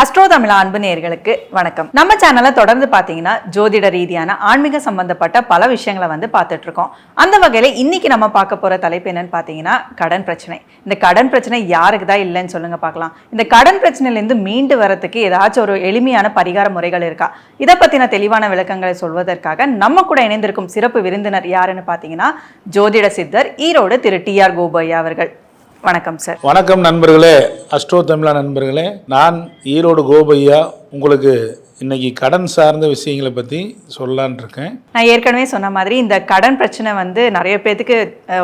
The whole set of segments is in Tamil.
அஸ்ட்ரோ தமிழ் அன்பு நேர்களுக்கு வணக்கம். நம்ம சேனலை தொடர்ந்து பார்த்தீங்கன்னா ஜோதிட ரீதியான ஆன்மீக சம்பந்தப்பட்ட பல விஷயங்களை வந்து பார்த்துட்டு இருக்கோம் அந்த வகையில் இன்னைக்கு நம்ம பார்க்க போற தலைப்பு என்னன்னு பார்த்தீங்கன்னா கடன் பிரச்சனை. இந்த கடன் பிரச்சனை யாருக்கு தான் இல்லைன்னு சொல்லுங்க பார்க்கலாம் இந்த கடன் பிரச்சனையிலேருந்து மீண்டு வரதுக்கு ஏதாச்சும் ஒரு எளிமையான பரிகார முறைகள் இருக்கா? இதை பற்றின தெளிவான விளக்கங்களை சொல்வதற்காக நம்ம கூட இணைந்திருக்கும் சிறப்பு விருந்தினர் யாருன்னு பார்த்தீங்கன்னா ஜோதிட சித்தர் ஈரோடு திரு டி ஆர் கோபையா அவர்கள். வணக்கம் சார் வணக்கம் நண்பர்களே அஸ்ட்ரோ தமிழா நண்பர்களே. நான் ஈரோடு கோபையா உங்களுக்கு இன்னைக்கு கடன் சார்ந்த விஷயங்களை பற்றி சொல்லலான் இருக்கேன். நான் ஏற்கனவே சொன்ன மாதிரி இந்த கடன் பிரச்சனை வந்து நிறைய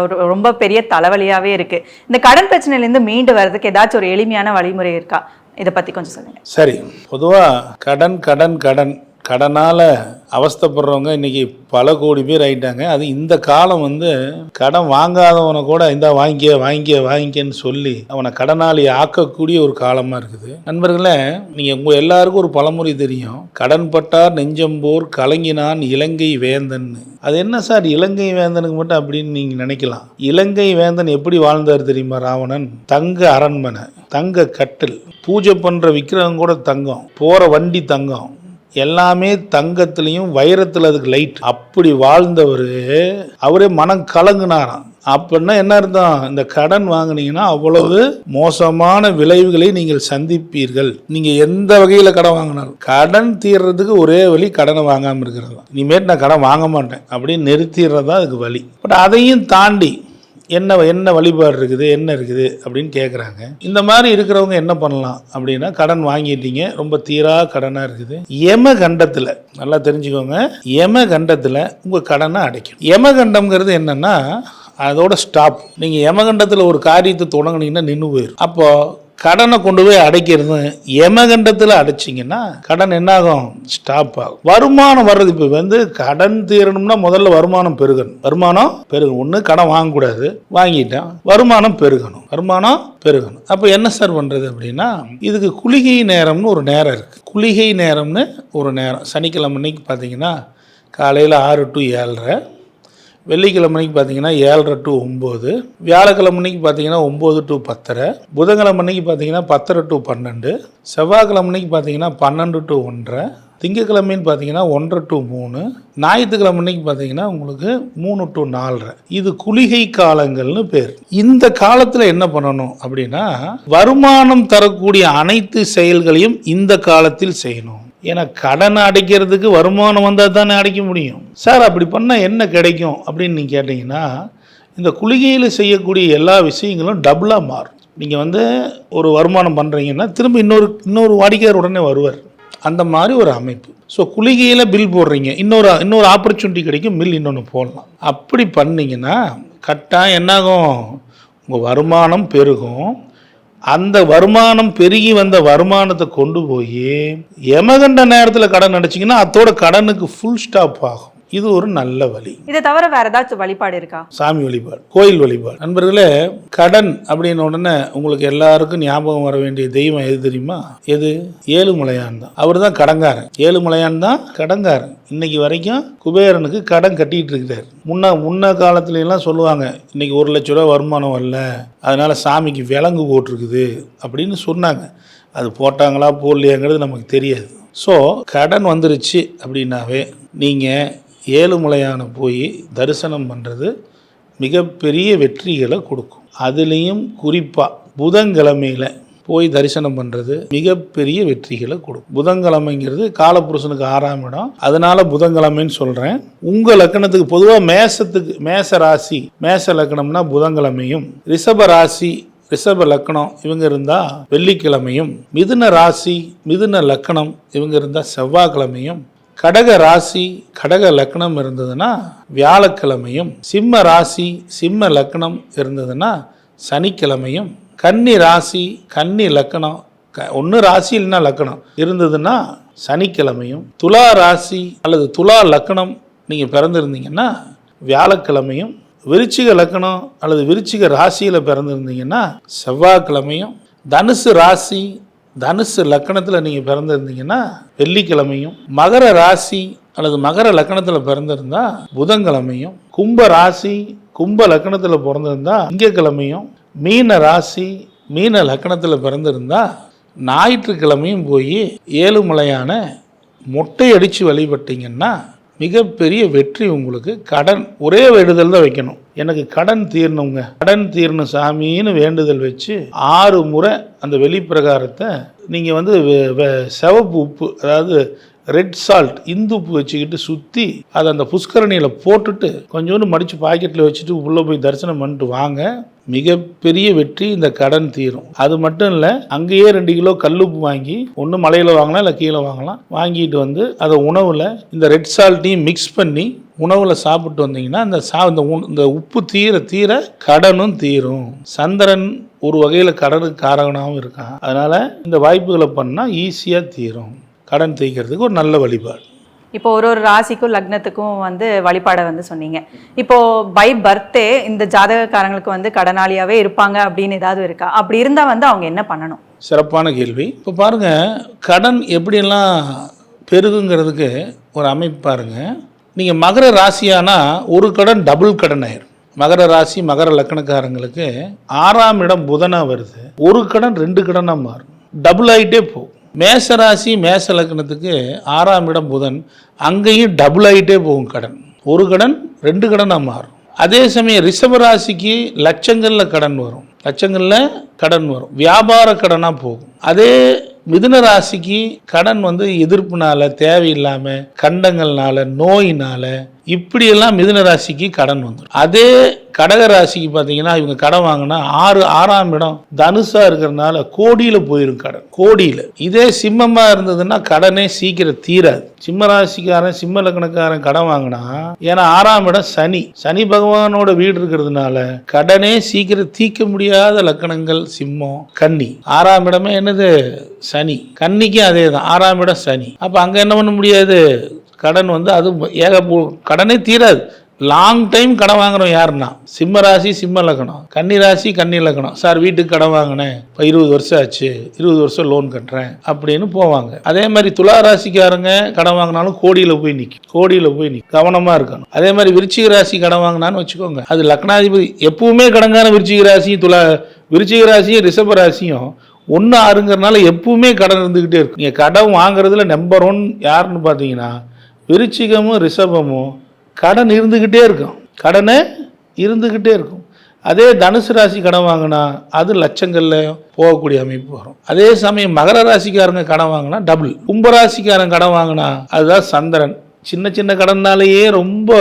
ஒரு ரொம்ப பெரிய தலைவலியாவே இருக்கு. இந்த கடன் பிரச்சனையிலேருந்து மீண்டு வர்றதுக்கு ஏதாச்சும் ஒரு எளிமையான வழிமுறை இருக்கா? இதை பத்தி கொஞ்சம் சொல்லுங்க. சரி பொதுவாக கடன் கடன் கடன் கடனால் அவஸ்தைப்படுறவங்க இன்னைக்கு பல கோடி பேர் ஆயிட்டாங்க. அது இந்த காலம் வந்து கடன் வாங்காதவனை கூட இந்த வாங்கிக்க வாங்கிக்க வாங்கிக்கன்னு சொல்லி அவனை கடனாளி ஆக்கக்கூடிய ஒரு காலமாக இருக்குது. நண்பர்களே நீங்கள் உங்கள் எல்லாருக்கும் ஒரு பழமொழி தெரியும். கடன் பட்டார் நெஞ்சம்போர் கலங்கினான் இலங்கை வேந்தன்னு அது என்ன சார்? இலங்கை வேந்தனுக்கு மட்டும் அப்படின்னு நீங்கள் நினைக்கலாம். இலங்கை வேந்தன் எப்படி வாழ்ந்தார் தெரியுமா ராவணன்? தங்க அரண்மனை தங்க கட்டில் பூஜை பண்ணுற விக்கிரகம் கூட தங்கம் போகிற வண்டி தங்கம் எல்லாமே தங்கத்துலேயும் வைரத்தில் அதுக்கு லைட் அப்படி வாழ்ந்தவர் அவரே மனம் கலங்குனாராம். அப்படின்னா என்ன அர்த்தம்? இந்த கடன் வாங்குனீங்கன்னா அவ்வளவு மோசமான விளைவுகளை நீங்கள் சந்திப்பீர்கள். நீங்க எந்த வகையில கடன் வாங்கினாலும். கடன் தீர்றதுக்கு ஒரே வழி கடனை வாங்காம இருக்கிறது தான். இனிமேட்டு நான் கடன் வாங்க மாட்டேன். அப்படின்னு நிறுத்திடுறது தான் அதுக்கு வழி. பட் அதையும் தாண்டி என்ன என்ன வழிபாடு இருக்குது என்ன இருக்குது அப்படின்னு கேட்குறாங்க இந்த மாதிரி இருக்கிறவங்க என்ன பண்ணலாம் அப்படின்னா கடன் வாங்கிட்டீங்க ரொம்ப தீரா கடனாக இருக்குது. யம கண்டத்தில் நல்லா தெரிஞ்சுக்கோங்க. யம கண்டத்தில் உங்கள் கடனை அடைக்கும் யம கண்டம்ங்கிறது என்னென்னா அதோட ஸ்டாப் நீங்கள் யமகண்டத்தில் ஒரு காரியத்தை தொடங்கினீங்கன்னா நின்று போயிடும் அப்போது கடனை கொண்டு போய் அடைக்கிறது எமகண்டத்தில் அடைச்சிங்கன்னா கடன் என்னாகும்? ஸ்டாப் ஆகும். வருமானம் வர்றது இப்போ வந்து கடன் தீரணும்னா முதல்ல வருமானம் பெருகணும். வருமானம் பெருகணும். ஒன்று கடன் வாங்கக்கூடாது. வாங்கிட்டோம் வருமானம் பெருகணும். வருமானம் பெருகணும். அப்போ என்ன சார் பண்ணுறது அப்படின்னா இதுக்கு குளிகை நேரம்னு ஒரு நேரம் இருக்குது குளிகை நேரம்னு ஒரு நேரம். சனிக்கிழமை அன்னைக்கு பார்த்தீங்கன்னா காலையில் ஆறு டு ஏழரை வெள்ளிக்கிழமைக்கு பார்த்தீங்கன்னா ஏழரை டு ஒம்பது வியாழக்கிழமைக்கு பார்த்தீங்கன்னா ஒம்பது டு பத்தரை புதன்கிழமைக்கு பார்த்தீங்கன்னா பத்தரை டு பன்னெண்டு செவ்வாய்க்கிழமைக்கு பார்த்தீங்கன்னா பன்னெண்டு டு ஒன்றரை திங்கக்கிழமைன்னு பார்த்தீங்கன்னா ஒன்றரை டு மூணு ஞாயிற்றுக்கிழமைக்கு பார்த்தீங்கன்னா உங்களுக்கு மூணு டு நாலரை. இது குளிகை காலங்கள்னு பேர். இந்த காலத்தில் என்ன பண்ணணும் அப்படின்னா வருமானம் தரக்கூடிய அனைத்து செயல்களையும் இந்த காலத்தில் செய்யணும். ஏன்னா கடன் அடைக்கிறதுக்கு வருமானம் வந்தால் தானே அடைக்க முடியும். சார் அப்படி பண்ணால் என்ன கிடைக்கும் அப்படின்னு நீங்கள் கேட்டிங்கன்னா இந்த குளிகையில் செய்யக்கூடிய எல்லா விஷயங்களும் டபுளாக மாறும். நீங்கள் வந்து ஒரு வருமானம் பண்ணுறீங்கன்னா திரும்ப இன்னொரு இன்னொரு வாடிக்கையார் உடனே வருவார். அந்த மாதிரி ஒரு அமைப்பு. ஸோ குளிகையில் பில் போடுறீங்க. இன்னொரு இன்னொரு ஆப்பர்ச்சுனிட்டி கிடைக்கும் பில் இன்னொன்று போடலாம். அப்படி பண்ணிங்கன்னா கட்டாக என்னாகும்? உங்கள் வருமானம் பெருகும். அந்த வருமானம் பெருகி வந்த வருமானத்தை கொண்டு போய் எமகண்ட நேரத்தில் கடன் அடைச்சிங்கன்னா அதோட கடனுக்கு ஃபுல் ஸ்டாப் ஆகும். இது ஒரு நல்ல வழி. இதை தவிர வேற ஏதாச்சும் வழிபாடு இருக்கா? சாமி வழிபாடு கோயில் வழிபாடு. நண்பர்களே கடன் அப்படின்ன உடனே உங்களுக்கு எல்லாருக்கும் ஞாபகம் வர வேண்டிய தெய்வம் எது தெரியுமா? எது? ஏழுமலையான் தான். அவர் தான் கடங்காரன். ஏழுமலையான் தான் கடங்காரன். இன்னைக்கு வரைக்கும் குபேரனுக்கு கடன் கட்டிட்டு இருக்கிறார். முன்ன முன்ன காலத்துல எல்லாம் சொல்லுவாங்க இன்னைக்கு ஒரு லட்ச ரூபா வருமானம் வரல. அதனால சாமிக்கு விலங்கு போட்டிருக்குது. அப்படின்னு சொன்னாங்க. அது போட்டாங்களா போடலையாங்கிறது நமக்கு தெரியாது. ஸோ கடன் வந்துருச்சு அப்படின்னாவே நீங்கள் ஏழுமலையான போய் தரிசனம் பண்ணுறது மிகப்பெரிய வெற்றிகளை கொடுக்கும். அதுலேயும் குறிப்பாக புதன்கிழமையில் போய் தரிசனம் பண்ணுறது மிகப்பெரிய வெற்றிகளை கொடுக்கும். புதன்கிழமைங்கிறது காலபுருஷனுக்கு ஆறாம் இடம். அதனால புதன்கிழமைன்னு சொல்கிறேன் உங்கள் லக்கணத்துக்கு பொதுவாக மேசத்துக்கு மேச ராசி மேச லக்கணம்னா புதன்கிழமையும் ரிஷப ராசி ரிஷப லக்கணம் இவங்க இருந்தால் வெள்ளிக்கிழமையும் மிதுன ராசி மிதுன லக்கணம் இவங்க இருந்தால் செவ்வாய்க்கிழமையும் கடக ராசி கடக லக்னம் இருந்ததுன்னா வியாழக்கிழமையும் சிம்ம ராசி சிம்ம லக்னம் இருந்ததுன்னா சனிக்கிழமையும் கன்னி ராசி கன்னி லக்கணம் க ஒன்று ராசி இல்லைன்னா லக்கணம் இருந்ததுன்னா சனிக்கிழமையும் துலா ராசி அல்லது துலா லக்கணம் நீங்கள் பிறந்திருந்தீங்கன்னா வியாழக்கிழமையும் விருச்சிக லக்கணம் அல்லது விருச்சிக ராசியில் பிறந்திருந்தீங்கன்னா செவ்வாய்க்கிழமையும் தனுசு ராசி தனுசு லக்கணத்தில் நீங்கள் பிறந்திருந்தீங்கன்னா வெள்ளிக்கிழமையும் மகர ராசி அல்லது மகர லக்கணத்தில் பிறந்திருந்தா புதன்கிழமையும் கும்ப ராசி கும்ப லக்கணத்தில் பிறந்திருந்தா திங்கக்கிழமையும் மீன ராசி மீன லக்கணத்தில் பிறந்திருந்தா ஞாயிற்றுக்கிழமையும் போய் ஏழுமலையான மொட்டை அடித்து வழிபட்டீங்கன்னா மிகப்பெரிய வெற்றி உங்களுக்கு. கடன் ஒரே வேண்டுதல் தான் வைக்கணும். எனக்கு கடன் தீரணுங்க. கடன் தீரணும் சாமின்னு வேண்டுதல் வச்சு ஆறு முறை அந்த வெளிப்பிரகாரத்தை நீங்கள் வந்து வெ- வெ- சிவப்பு உப்பு அதாவது ரெட் சால்ட் இந்து உப்பு வச்சுக்கிட்டு சுற்றி அதை அந்த புஷ்கரணியில் போட்டுட்டு கொஞ்சோண்டு மடித்து பாக்கெட்டில் வச்சுட்டு உள்ளே போய் தரிசனம் பண்ணிட்டு வாங்க. மிகப்பெரிய வெற்றி இந்த கடன் தீரும். அது மட்டும் இல்லை அங்கேயே ரெண்டு கிலோ கல்லுப்பு வாங்கி ஒன்று மலையில் வாங்கலாம் இல்லை கீழே வாங்கலாம். வாங்கிட்டு வந்து அதை உணவில் இந்த ரெட் சால்ட்டையும் மிக்ஸ் பண்ணி உணவில் சாப்பிட்டு வந்தீங்கன்னா அந்த சா இந்த உண்- இந்த உப்பு தீர தீர கடனும் தீரும். சந்திரன் ஒரு வகையில் கடனுக்கு காரகனாகவும் இருக்கான். அதனால் இந்த வாய்ப்புகளை பண்ணால் ஈஸியாக தீரும். கடன் தீர்க்கிறதுக்கு ஒரு நல்ல வழிபாடு. இப்போ ஒரு ஒரு ராசிக்கும் லக்னத்துக்கும் வந்து வழிபாடை வந்து சொன்னீங்க. இப்போ பை பர்த்டே இந்த ஜாதகக்காரங்களுக்கு வந்து கடனாளியாவே இருப்பாங்க அப்படின்னு ஏதாவது இருக்கா? அப்படி இருந்தா வந்து அவங்க என்ன பண்ணணும்? சிறப்பான கேள்வி. இப்போ பாருங்கள் கடன் எப்படியெல்லாம் பெருகுங்கிறதுக்கு ஒரு அமைப்பு பாருங்கள் நீங்கள் மகர ராசியானா ஒரு கடன் டபுள் கடன் ஆயிரும். மகர ராசி மகர லக்கணக்காரங்களுக்கு ஆறாம் இடம் புதனாக வருது. ஒரு கடன் ரெண்டு கடனாக மாறும். டபுள் ஆகிட்டே போகும். மேச ராசி மேச லக்னத்துக்கு ஆறாம் இடம் புதன். அங்கேயும் டபுள் ஆகிட்டே போகும் கடன். ஒரு கடன் ரெண்டு கடனாக மாறும். அதே சமயம் ரிஷப ராசிக்கு லட்சங்களில் கடன் வரும். லட்சங்களில் கடன் வரும். வியாபார கடனாக போகும். அதே மிதுன ராசிக்கு கடன் வந்து எதிர்ப்புனால தேவையில்லாமல் கண்டங்கள்னால நோயினால இப்படியெல்லாம் மிதுன ராசிக்கு கடன் வந்துடும். அதே கடக ராசிக்கு பார்த்தீங்கன்னா இவங்க கடன் வாங்கினா ஆறு ஆறாம் இடம் தனுசாக இருக்கிறதுனால கோடியில் போயிடும் கடன். கோடியில். இதே சிம்மமாக இருந்ததுன்னா கடனே சீக்கிரம் தீராது. சிம்ம ராசிக்காரன் சிம்ம லக்கணக்காரன் கடன் வாங்கினா ஏன்னா ஆறாம் இடம் சனி. சனி பகவானோட வீடு இருக்கிறதுனால கடனே சீக்கிரம் தீர்க்க முடியாத லக்கணங்கள் சிம்மம் கன்னி. ஆறாம் இடமே என்னது? சனி. கன்னிக்கும் அதே தான் ஆறாம் இடம் சனி. அப்போ அங்கே என்ன பண்ண முடியாது? கடன் வந்து அது ஏக கடனே தீராது. லாங் டைம் கடன் வாங்குறோம் யாருன்னா? சிம்ம ராசி சிம்ம லக்கணம் கன்னி ராசி கன்னி லக்கணம் சார் வீட்டுக்கு கடன் வாங்கினேன். இப்போ இருபது வருஷம் ஆச்சு. இருபது வருஷம் லோன் கட்டுறேன். அப்படின்னு போவாங்க. அதே மாதிரி துலா ராசிக்காரங்க கடன் வாங்கினாலும் கோடியில் போய் நிற்கும் கோடியில் போய் நிற்கும் கவனமாக இருக்கணும். அதே மாதிரி விருச்சிக ராசி கடன் வாங்கினான்னு வச்சுக்கோங்க. அது லக்னாதிபதி எப்பவுமே கடங்கான விருச்சிக ராசியும் துலா விருச்சிக ராசியும் ரிஷப ராசியும் ஒன்று ஆறுங்கிறனால எப்பவுமே கடன் இருந்துக்கிட்டே இருக்கும். நீங்கள் கடன் வாங்குறதுல நம்பர் ஒன் யாருன்னு பார்த்தீங்கன்னா விருச்சிகமும் ரிஷபமும் கடன் இருந்துக்கிட்டே இருக்கும். கடனை இருந்துக்கிட்டே இருக்கும். அதே தனுசு ராசி கடன் வாங்கினா அது லட்சங்களில் போகக்கூடிய அமைப்பு வரும். அதே சமயம் மகர ராசிக்காரங்க கடன் வாங்கினா டபுள் கும்பராசிக்காரன் கடன் வாங்கினா அதுதான் சந்திரன். சின்ன சின்ன கடன்னாலேயே ரொம்ப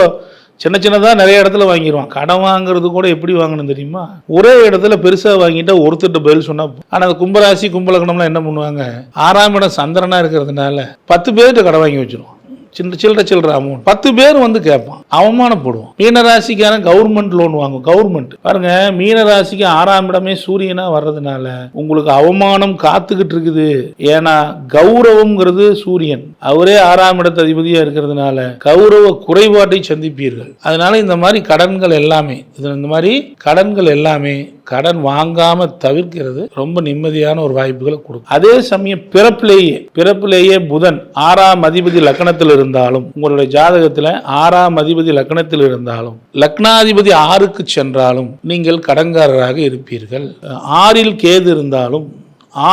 சின்ன சின்னதாக நிறைய இடத்துல வாங்கிடுவான் கடன் வாங்குறது கூட எப்படி வாங்கணும் தெரியுமா? ஒரே இடத்துல பெருசாக வாங்கிட்டா ஒருத்தர்கிட்ட பதில் சொன்னால் ஆனால் அந்த கும்பராசி கும்பலக்கணம்லாம் என்ன பண்ணுவாங்க? ஆறாம் இடம் சந்திரனாக இருக்கிறதுனால பத்து பேர்கிட்ட கடன் வாங்கி வச்சிருவான். சின்ன சில்லற சில்லற அமௌண்ட் பத்து பேர் வந்து கேட்பான். அவமானப்படுவான். மீனராசிக்காரன் கவர்மெண்ட் லோன் வாங்கும். கவர்மெண்ட் பாருங்க மீனராசிக்கு ஆறாம் இடமே சூரியனா வர்றதுனால உங்களுக்கு அவமானம் காத்துக்கிட்டு இருக்குது. ஏன்னா கௌரவம்ங்கிறது சூரியன். அவரே ஆறாம் இடத்து அதிபதியா இருக்கிறதுனால கௌரவ குறைபாட்டை சந்திப்பீர்கள். அதனால இந்த மாதிரி கடன்கள் எல்லாமே இது இந்த மாதிரி கடன்கள் எல்லாமே கடன் வாங்காம தவிர்க்கிறது ரொம்ப நிம்மதியான ஒரு வாய்ப்புகளை கொடுக்கும். அதே சமயம் பிறப்பிலேயே பிறப்பிலேயே புதன் ஆறாம் அதிபதி லக்னத்தில் இருந்தாலும் உங்களுடைய ஜாதகத்தில் ஆறாம் அதிபதி லக்னத்தில் இருந்தாலும் லக்னாதிபதி ஆறுக்கு சென்றாலும் நீங்கள் கடன்காரராக இருப்பீர்கள். ஆறில் கேது இருந்தாலும்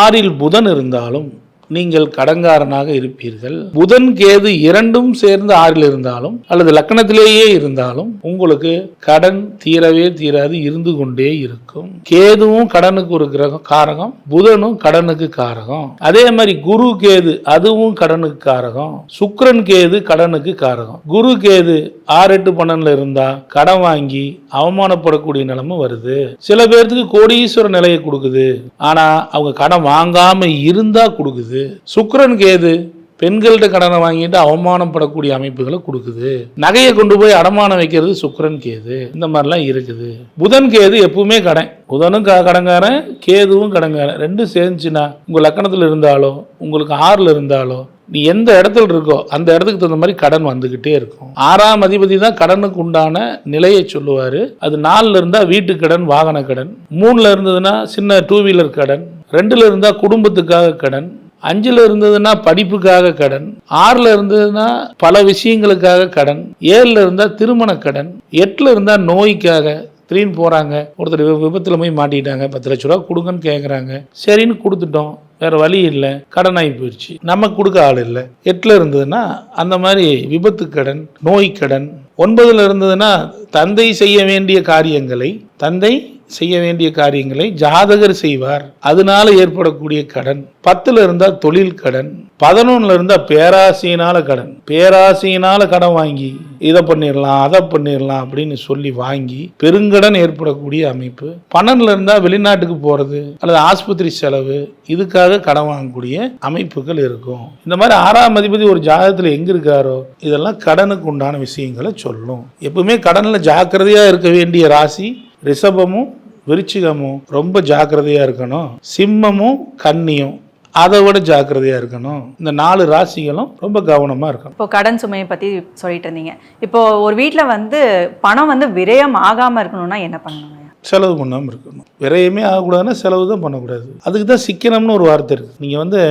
ஆறில் புதன் இருந்தாலும் நீங்கள் கடன்காரனாக இருப்பீர்கள். புதன் கேது இரண்டும் சேர்ந்து ஆறில் இருந்தாலும் அல்லது லக்னத்திலேயே இருந்தாலும் உங்களுக்கு கடன் தீரவே தீராது இருந்து கொண்டே இருக்கும். கேதுவும் கடனுக்கு ஒரு கிரகம் காரகம் புதனும் கடனுக்கு காரகம். அதே மாதிரி குரு கேது அதுவும் கடனுக்கு காரகம். சுக்ரன் கேது கடனுக்கு காரகம். குரு கேது ஆறு எட்டு பன்னெண்டுல இருந்தா கடன் வாங்கி அவமானப்படக்கூடிய நிலைமை வருது. சில பேர்த்துக்கு கோடீஸ்வர நிலையை கொடுக்குது. ஆனா அவங்க கடன் வாங்காம இருந்தா கொடுக்குது. சுக்கரன் கேது பெண்கள்கிட்ட கடனை வாங்கிட்டு அவமானப்படக்கூடிய அமைப்புகளை கொடுக்குது. நகையை கொண்டு போய் அடமானம் வைக்கிறது சுக்கரன் கேது இந்த மாதிரிலாம் இருக்குது. புதன் கேது எப்பவுமே கடன். புதனும் க கடங்காரன் கேதுவும் கடங்காரன் ரெண்டும் சேர்ந்துச்சுன்னா உங்கள் லக்கணத்தில் இருந்தாலோ உங்களுக்கு ஆறில் இருந்தாலோ நீ எந்த இடத்துல இருக்கோ அந்த இடத்துக்கு தகுந்த மாதிரி கடன் வந்துகிட்டே இருக்கும். ஆறாம் அதிபதி தான் கடனுக்கு உண்டான நிலையை சொல்லுவார். அது நாலுல இருந்தால் வீட்டு கடன் வாகன கடன். மூணில் இருந்ததுன்னா சின்ன டூ வீலர் கடன். ரெண்டில் இருந்தால் குடும்பத்துக்காக கடன். அஞ்சுல இருந்ததுன்னா படிப்புக்காக கடன் ஆறுல இருந்ததுன்னா பல விஷயங்களுக்காக கடன் ஏழுல இருந்தா திருமண கடன் எட்டுல இருந்தா நோய்க்காக திடீர்னு போகிறாங்க ஒருத்தர் வி- விபத்துல போய் மாட்டிட்டாங்க பத்து லட்ச ரூபா கொடுங்கன்னு கேட்குறாங்க சரின்னு கொடுத்துட்டோம். வேற வழி இல்லை. கடன் ஆகி போயிடுச்சு நம்ம கொடுக்க ஆள் இல்லை. எட்டில் இருந்ததுன்னா அந்த மாதிரி விபத்து கடன் நோய் கடன் ஒன்பதுல இருந்ததுன்னா தந்தை செய்ய வேண்டிய காரியங்களை தந்தை செய்ய வேண்டிய காரியங்களை ஜாதகர் செய்வார். அதனால ஏற்படக்கூடிய கடன். பத்துல இருந்தா தொழில் கடன். பதினொன்னுல இருந்தா பேராசையினால கடன். பேராசையினால கடன் வாங்கி இதை பண்ணிடலாம் அதை பண்ணிடலாம் அப்படின்னு சொல்லி வாங்கி பெருங்கடன் ஏற்படக்கூடிய அமைப்பு. பன்னெண்டுல இருந்தா வெளிநாட்டுக்கு போறது அல்லது ஆஸ்பத்திரி செலவு இதுக்காக கடன் வாங்கக்கூடிய அமைப்புகள் இருக்கும். இந்த மாதிரி ஆறாம் அதிபதி ஒரு ஜாதகத்தில் எங்க இருக்காரோ இதெல்லாம் கடனுக்கு உண்டான விஷயங்களை சொல்லும். எப்பவுமே கடன்ல ஜாக்கிரதையா இருக்க வேண்டிய ராசி ரிஷபமும் விருச்சிகமும் ரொம்ப ஜாக்கிரதையா இருக்கணும். சிம்மமும் கன்னியும் அதை விட ஜாக்கிரதையா இருக்கணும். இந்த நாலு ராசிகளும் ரொம்ப கவனமா இருக்கணும். இப்போ கடன் சுமையை பத்தி சொல்லிட்டு இருந்தீங்க. இப்போ ஒரு வீட்ல வந்து பணம் வந்து விரயம் ஆகாம இருக்கணும்னா என்ன பண்ணணுங்க செலவு பண்ணாமல் இருக்கணும். விரயமே ஆகக்கூடாதுன்னா செலவு தான் பண்ணக்கூடாது. அதுக்கு தான் சிக்கனம்னு ஒரு வார்த்தை இருக்குது நீங்கள் வந்து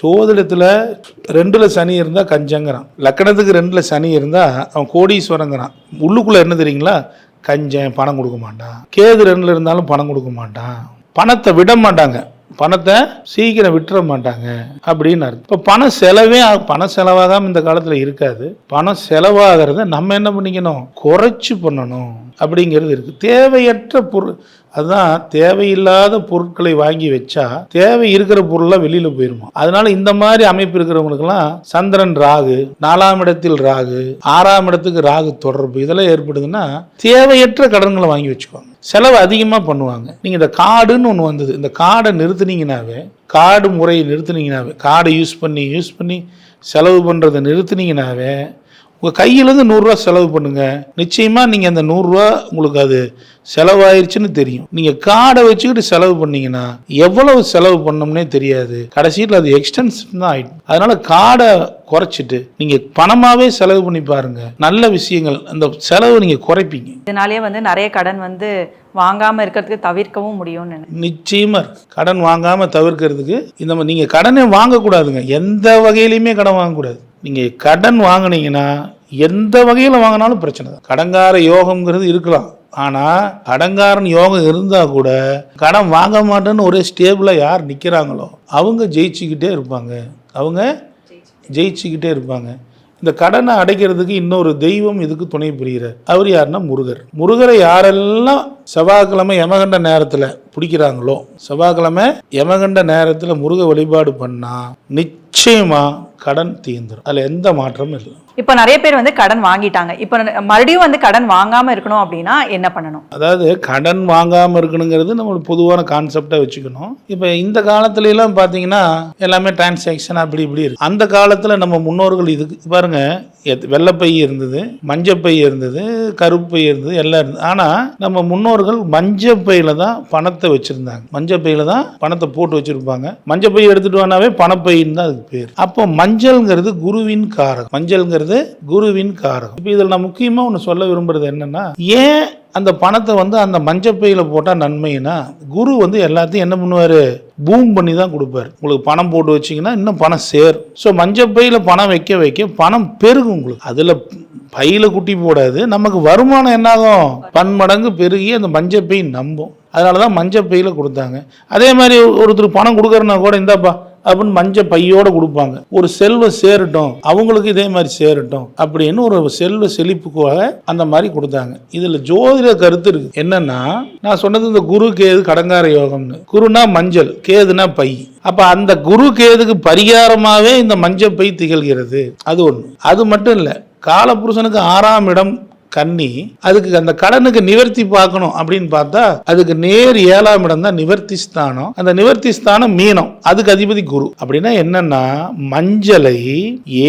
ஜோதிடத்தில் ரெண்டில் சனி இருந்தால் கஞ்சங்கிறான். லக்கணத்துக்கு ரெண்டில் சனி இருந்தால் அவன் கோடீஸ்வரங்கிறான். உள்ளுக்குள்ளே என்ன தெரியுங்களா? கஞ்சன் பணம் கொடுக்க மாட்டான். கேது ரெண்டில் இருந்தாலும் பணம் கொடுக்க மாட்டான். பணத்தை விட மாட்டாங்க. பணத்தை சீக்கிரம் விட்டுற மாட்டாங்க அப்படின்னு அர்த்தம். இப்போ பணம் செலவே பண பணம் இந்த காலத்தில் இருக்காது. பணம் செலவாகிறத நம்ம என்ன பண்ணிக்கணும்? குறைச்சி பண்ணணும். அப்படிங்கிறது இருக்கு. தேவையற்ற பொருள். அதுதான் தேவையில்லாத பொருட்களை வாங்கி வச்சா தேவை இருக்கிற பொருள்லாம் வெளியில போயிருமா? அதனால இந்த மாதிரி அமைப்பு இருக்கிறவங்களுக்குலாம் சந்திரன் ராகு நாலாம் இடத்தில் ராகு ஆறாம் இடத்துக்கு ராகு தொடர்பு இதெல்லாம் ஏற்படுதுன்னா தேவையற்ற கடன்களை வாங்கி வச்சுக்குவாங்க. செலவு அதிகமாக பண்ணுவாங்க. நீங்கள் இந்த காடுன்னு ஒன்று வந்தது. இந்த காடை நிறுத்துனீங்கனாவே காடு முறையை நிறுத்துனீங்கனாவே காடை யூஸ் பண்ணி யூஸ் பண்ணி செலவு பண்ணுறதை நிறுத்துனீங்கனாவே உங்கள் கையிலேருந்து நூறுரூவா செலவு பண்ணுங்க. நிச்சயமாக நீங்கள் அந்த நூறுரூவா உங்களுக்கு அது செலவாயிருச்சுன்னு தெரியும். நீங்கள் கார்டை வச்சுக்கிட்டு செலவு பண்ணீங்கன்னா எவ்வளவு செலவு பண்ணோம்னே தெரியாது. கடைசியில் அது எக்ஸ்டென்ஷன் தான் ஆயிடும். அதனால கார்டை குறைச்சிட்டு நீங்கள் பணமாகவே செலவு பண்ணி பாருங்க. நல்ல விஷயங்கள் அந்த செலவு நீங்கள் குறைப்பீங்க. இதனாலேயே வந்து நிறைய கடன் வந்து வாங்காம இருக்கிறதுக்கு தவிர்க்கவும் முடியும்னு நினைக்கிறேன். நிச்சயமா இருக்கு. கடன் வாங்காம தவிர்க்கிறதுக்கு இந்த மாதிரி நீங்க கடனே வாங்கக்கூடாதுங்க. எந்த வகையிலையுமே கடன் வாங்கக்கூடாது. நீங்கள் கடன் வாங்குனீங்கன்னா எந்த வகையில் வாங்கினாலும் பிரச்சனை தான். கடங்கார யோகம்ங்கிறது இருக்கலாம். ஆனால் கடங்காரன் யோகம் இருந்தால் கூட கடன் வாங்க மாட்டேன்னு ஒரே ஸ்டேபிளாக யார் நிற்கிறாங்களோ அவங்க ஜெயிச்சுக்கிட்டே இருப்பாங்க. அவங்க ஜெயிச்சுக்கிட்டே இருப்பாங்க. இந்த கடனை அடைக்கிறதுக்கு இன்னொரு தெய்வம் இதுக்கு துணை புரிகிறார் அவர் யாருன்னா முருகர். முருகரை யாரெல்லாம் செவ்வாய்க்கிழமை யமகண்ட நேரத்தில் பிடிக்கிறாங்களோ செவ்வாய்க்கிழமை யமகண்ட நேரத்தில் முருக வழிபாடு பண்ணா நிச்சயமா கடன் தீந்துரும். அதில் எந்த மாற்றமும் இல்லை. இப்போ நிறைய பேர் வந்து கடன் வாங்கிட்டாங்க. இப்போ மறுபடியும் வந்து கடன் வாங்காம இருக்கணும் அப்படின்னா என்ன பண்ணணும்? அதாவது கடன் வாங்காமல் இருக்கணுங்கிறது நம்ம பொதுவான கான்செப்டாக வச்சுக்கணும். இப்போ இந்த காலத்துல எல்லாம் பார்த்தீங்கன்னா எல்லாமே டிரான்சாக்ஷன் அப்படி இப்படி இருக்கு. அந்த காலத்தில் நம்ம முன்னோர்கள் இதுக்கு பாருங்க வெள்ளைப்பை இருந்தது மஞ்சப்பை இருந்தது கருப்பை இருந்தது எல்லாம் இருந்தது. ஆனால் நம்ம முன்னோர்கள் மஞ்சப்பையில் தான் பணத்தை வச்சுருந்தாங்க. மஞ்சப்பையில் தான் பணத்தை போட்டு வச்சுருப்பாங்க. மஞ்சப்பை எடுத்துட்டு வந்தாவே பணப்பைன்னு தான் அதுக்கு பேர். அப்போ மஞ்சள்ங்கிறது குருவின் காரகம். மஞ்சள்ங்கிறது குருவின் காரகம். இப்போ இதில் நான் முக்கியமாக ஒன்று சொல்ல விரும்புறது என்னன்னா ஏன் அந்த பணத்தை வந்து அந்த மஞ்சப்பையில் போட்டால் நன்மைனா குரு வந்து எல்லாத்தையும் என்ன பண்ணுவார்? பூம் பண்ணி தான் கொடுப்பாரு. உங்களுக்கு பணம் போட்டு வச்சிங்கன்னா இன்னும் பணம் சேரும். ஸோ மஞ்சப்பையில் பணம் வைக்க வைக்க பணம் பெருகும் உங்களுக்கு. அதில் பையில் குட்டி போடாது. நமக்கு வருமானம் என்னாகும்? பன்மடங்கு பெருகி அந்த மஞ்சப்பை நம்பும். அதனால தான் மஞ்சப்பையில் கொடுத்தாங்க. அதே மாதிரி ஒருத்தர் பணம் கொடுக்குறனா கூட இந்தாப்பா அப்படின்னு மஞ்ச பையோட கொடுப்பாங்க. ஒரு செல்வம் சேரட்டும் அவங்களுக்கு இதே மாதிரி சேரட்டும் அப்படின்னு ஒரு செல்வ செழிப்புக்காக அந்த மாதிரி கொடுத்தாங்க. இதுல ஜோதிட கருத்து இருக்கு. என்னன்னா நான் சொன்னது இந்த குரு கேது கடங்கார யோகம்னு. குருனா மஞ்சள் கேதுனா பை. அப்ப அந்த குரு கேதுக்கு பரிகாரமாவே இந்த மஞ்சள் பை திகழ்கிறது. அது ஒண்ணு. அது மட்டும் இல்ல காலபுருஷனுக்கு ஆறாம் இடம் கன்னி அதுக்கு அந்த கடனுக்கு நிவர்த்தி பார்க்கணும் அப்படின்னு பார்த்தா அதுக்கு நேர் ஏழாம் இடம் தான் நிவர்த்தி ஸ்தானம். அந்த நிவர்த்தி ஸ்தானம் மீனம். அதுக்கு அதிபதி குரு. அப்படின்னா என்னன்னா மஞ்சளை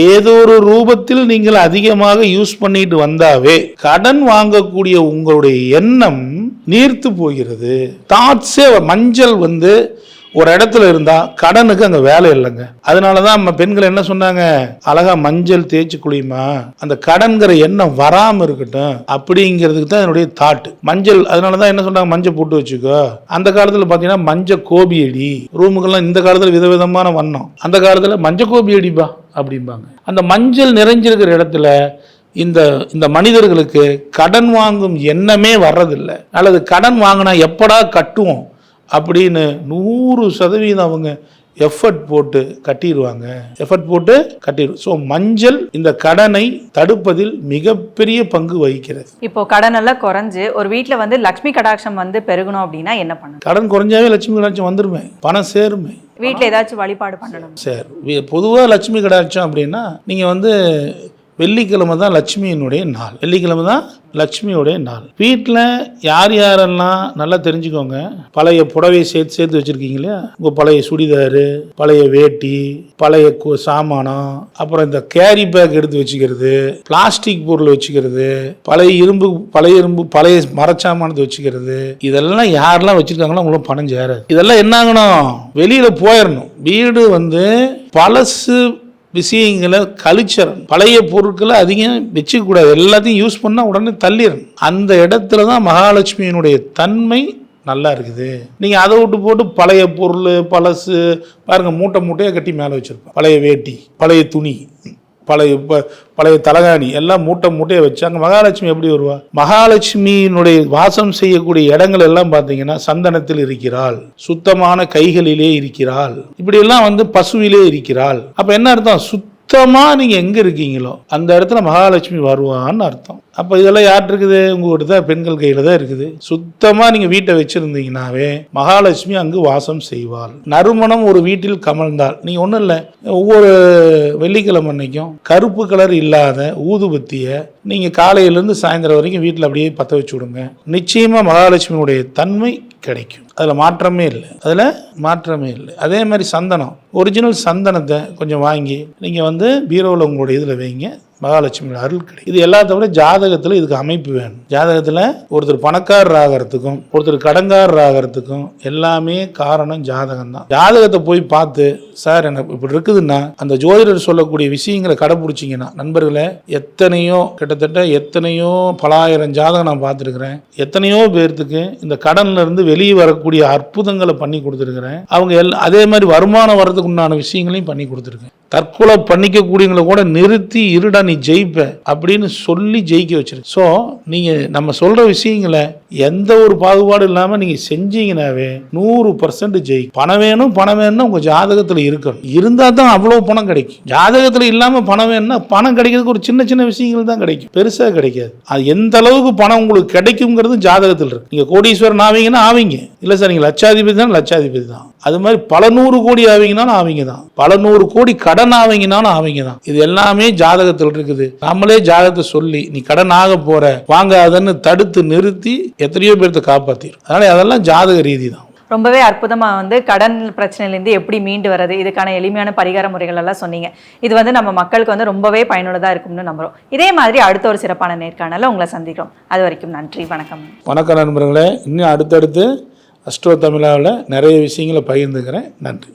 ஏதோ ஒரு ரூபத்தில் நீங்கள் அதிகமாக யூஸ் பண்ணிட்டு வந்தாவே கடன் வாங்கக்கூடிய உங்களுடைய எண்ணம் நீர்த்து போகிறது. தாட்ஸே மஞ்சள் வந்து ஒரு இடத்துல இருந்தா கடனுக்கு அங்க வேலை இல்லைங்க. அதனாலதான் நம்ம பெண்கள் என்ன சொன்னாங்க? அழகா மஞ்சள் தேய்ச்சி குளியுமா? அந்த கடன்கிற எண்ணம் வராம இருக்கட்டும். அப்படிங்கிறதுக்கு தான் என்னுடைய தாட் மஞ்சள் அதனாலதான் என்ன சொன்னாங்க? மஞ்சள் போட்டு வச்சுக்கோ. அந்த காலத்துல பாத்தீங்கன்னா மஞ்சள் கோபி அடி. ரூமுக்கெல்லாம் இந்த காலத்துல விதவிதமான வண்ணம். அந்த காலத்துல மஞ்சள் கோபி அடிப்பா? அப்படிம்பாங்க. அந்த மஞ்சள் நிறைஞ்சிருக்கிற இடத்துல இந்த இந்த மனிதர்களுக்கு கடன் வாங்கும் எண்ணமே வர்றதில்லை. அல்லது கடன் வாங்கினா எப்படா கட்டுவோம்? அப்படின்னு நூறு சதவீதம் அவங்க எஃபர்ட் போட்டு கட்டிடுவாங்க. எஃபர்ட் போட்டு கட்டிடு ஸோ மஞ்சள் இந்த கடனை தடுப்பதில் மிகப்பெரிய பங்கு வகிக்கிறது. இப்போ கடன் எல்லாம் குறைஞ்சு ஒரு வீட்ல வந்து லக்ஷ்மி கடாட்சம் வந்து பெருகணும் அப்படின்னா என்ன பண்ணணும்? கடன் குறைஞ்சாவே லட்சுமி கடாட்சம் வந்துருமே. பணம் சேருமே. வீட்ல ஏதாச்சும் வழிபாடு பண்ணணும்? சரி. பொதுவாக லட்சுமி கடாட்சம் அப்படின்னா நீங்கள் வந்து வெள்ளிக்கிழமை தான் லட்சுமியினுடைய நாள். வெள்ளிக்கிழமை தான் லட்சுமியுடைய நாள். வீட்டில் யார் யாரெல்லாம் நல்லா தெரிஞ்சுக்கோங்க. பழைய புடவையை சேர்த்து சேர்த்து வச்சுருக்கீங்க இல்லையா? உங்கள் பழைய சுடிதாரு பழைய வேட்டி பழைய சாமானம் அப்புறம் இந்த கேரி பேக் எடுத்து வச்சுக்கிறது பிளாஸ்டிக் பொருள் வச்சுக்கிறது பழைய இரும்பு பழைய இரும்பு பழைய மரச்சாமானத்தை வச்சுக்கிறது. இதெல்லாம் யாரெல்லாம் வச்சுருக்காங்களோ அவங்களும் பணம் சேராது. இதெல்லாம் என்ன ஆகணும் வெளியில் போயிடணும் வீடு வந்து பழசு விஷயங்களை கழிச்சிடணும் பழைய பொருட்களை அதிகம் வச்சுக்க கூடாது எல்லாத்தையும் யூஸ் பண்ணால் உடனே தள்ளிடணும் அந்த இடத்துல தான் மகாலட்சுமியினுடைய தன்மை நல்லா இருக்குது. நீங்கள் அதை விட்டு போட்டு பழைய பொருள் பழசு பாருங்கள் மூட்டை மூட்டையாக கட்டி மேலே வச்சுருப்போம் பழைய வேட்டி பழைய துணி. பழைய ப- பழைய தலகாணி எல்லாம் மூட்டை மூட்டையை வச்சாங்க மகாலட்சுமி எப்படி வருவா? மகாலட்சுமியினுடைய வாசம் செய்யக்கூடிய இடங்கள் எல்லாம் பார்த்தீங்கன்னா சந்தனத்தில் இருக்கிறாள். சுத்தமான கைகளிலே இருக்கிறாள். இப்படியெல்லாம் வந்து பசுவிலே இருக்கிறாள். அப்போ என்ன அர்த்தம்? சுத்தமாக நீங்கள் எங்கே இருக்கீங்களோ அந்த இடத்துல மகாலட்சுமி வருவான்னு அர்த்தம். அப்போ இதெல்லாம் யார்கிட்ட இருக்குது? உங்கள்கிட்ட தான் பெண்கள் கையில் தான் இருக்குது. சுத்தமாக நீங்கள் வீட்டை வச்சுருந்தீங்கனாவே மகாலட்சுமி அங்கு வாசம் செய்வாள். நறுமணம் ஒரு வீட்டில் கமழ்ந்தாள். நீங்கள் ஒன்றும் இல்லை. ஒவ்வொரு வெள்ளிக்கிழமை அன்னைக்கும் கருப்பு கலர் இல்லாத ஊதுபத்தியை நீங்கள் காலையிலேருந்து சாயந்தரம் வரைக்கும் வீட்டில் அப்படியே பற்ற வச்சு விடுங்க. நிச்சயமாக மகாலட்சுமியுடைய தன்மை கிடைக்கும். அதில் மாற்றமே இல்லை. அதில் மாற்றமே இல்லை. அதே மாதிரி சந்தனம். ஒரிஜினல் சந்தனத்தை கொஞ்சம் வாங்கி நீங்கள் வந்து பீரோவில் உங்களுடைய இதில் வைங்க. மகாலட்சுமியோட அருள் கிடைக்கும். இது எல்லாத்த விட ஜாதகத்தில் இதுக்கு அமைப்பு வேணும். ஜாதகத்தில் ஒருத்தர் பணக்காரர் ஆகிறதுக்கும் ஒருத்தர் கடன்காரர் ஆகிறதுக்கும் எல்லாமே காரணம் ஜாதகம் தான் ஜாதகத்தை போய் பார்த்து சார் எனக்கு இப்படி இருக்குதுன்னா அந்த ஜோதிடர் சொல்லக்கூடிய விஷயங்களை கடைபிடிச்சிங்கன்னா நண்பர்களை எத்தனையோ கிட்டத்தட்ட எத்தனையோ பலாயிரம் ஜாதகம் நான் பார்த்துருக்குறேன். எத்தனையோ பேர்த்துக்கு இந்த கடன்ல இருந்து வெளியே வரக்கூடிய அற்புதங்களை பண்ணி கொடுத்துருக்குறேன். அவங்க எல் அதே மாதிரி வருமானம் வர்றதுக்கு உண்டான விஷயங்களையும் பண்ணி கொடுத்துருக்கேன். தற்கொலை பண்ணிக்கக்கூடியவங்களை கூட நிறுத்தி இருடா நீ ஜெயிப்ப அப்படின்னு சொல்லி ஜெயிக்க வச்சிருக்கு ஸோ நீங்கள் நம்ம சொல்கிற விஷயங்களை எந்த ஒரு பாகுபாடும் இல்லாமல் நீங்கள் செஞ்சீங்கன்னாவே நூறு பர்சன்ட் ஜெயிக்கும் பணம் வேணும் பணம் வேணும்னா உங்கள் ஜாதகத்தில் இருக்கணும். இருந்தால் தான் அவ்வளோ பணம் கிடைக்கும். ஜாதகத்தில் இல்லாமல் பணம் வேணும்னா பணம் கிடைக்கிறதுக்கு ஒரு சின்ன சின்ன விஷயங்கள் தான் கிடைக்கும். பெருசாக கிடைக்காது. அது எந்த அளவுக்கு பணம் உங்களுக்கு கிடைக்குங்கிறது ஜாதகத்தில் இருக்கு. நீங்கள் கோடீஸ்வரன் ஆவீங்கன்னா ஆவீங்க. இல்லை சார் நீங்கள் லட்சாதிபதி தான் லட்சாதிபதி தான். அது மாதிரி பல நூறு கோடி ஆவீங்கனாலும் ஆவீங்க தான் பல நூறு கோடி கடன் ஆவீங்கனாலும் ஆவீங்க தான் இது எல்லாமே ஜாதகத்தில் இருக்குது. நம்மளே ஜாதகத்தை சொல்லி நீ கடன் ஆக போற வாங்காதன்னு தடுத்து நிறுத்தி எத்தனையோ பேர்த்த காப்பாத்திரும். அதனால அதெல்லாம் ஜாதக ரீதி தான் ரொம்பவே அற்புதமா வந்து கடன் பிரச்சனையிலேருந்து எப்படி மீண்டு வர்றது? இதுக்கான எளிமையான பரிகார முறைகள் எல்லாம் சொன்னீங்க. இது வந்து நம்ம மக்களுக்கு வந்து ரொம்பவே பயனுள்ளதா இருக்கும்னு நம்புறோம். இதே மாதிரி அடுத்த ஒரு சிறப்பான நேர்காணல உங்களை சந்திக்கிறோம். அது வரைக்கும் நன்றி வணக்கம். வணக்கம் நண்பர்களே. இன்னும் அடுத்தடுத்து அஸ்ட்ரோ தமிழாவில் நிறைய விஷயங்களை பகிர்ந்துக்கிறேன். நன்றி.